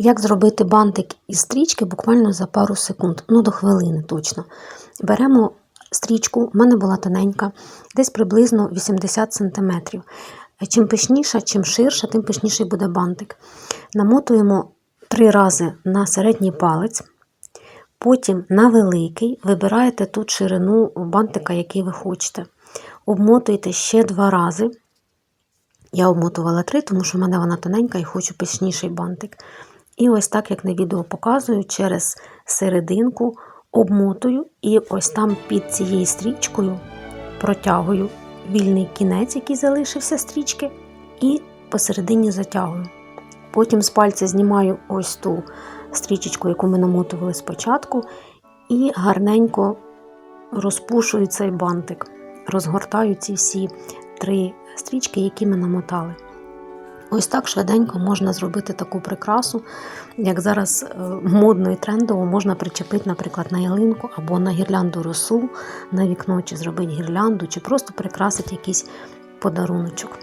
Як зробити бантик із стрічки буквально за пару секунд, ну до хвилини точно. Беремо стрічку, в мене була тоненька, десь приблизно 80 см. Чим пишніша, чим ширша, тим пишніший буде бантик. Намотуємо три рази на середній палець, потім на великий, вибираєте тут ширину бантика, який ви хочете. Обмотуєте ще два рази. Я обмотувала три, тому що в мене вона тоненька і хочу пишніший бантик. І ось так, як на відео показую, через серединку обмотую і ось там під цією стрічкою протягую вільний кінець, який залишився стрічки, і посередині затягую. Потім з пальця знімаю ось ту стрічечку, яку ми намотували спочатку, і гарненько розпушую цей бантик, розгортаю ці всі три стрічки, які ми намотали. Ось так швиденько можна зробити таку прикрасу, як зараз е, модно і трендово можна причепити, наприклад, на ялинку або на гірлянду росу на вікно, чи зробити гірлянду, чи просто прикрасити якийсь подаруночок.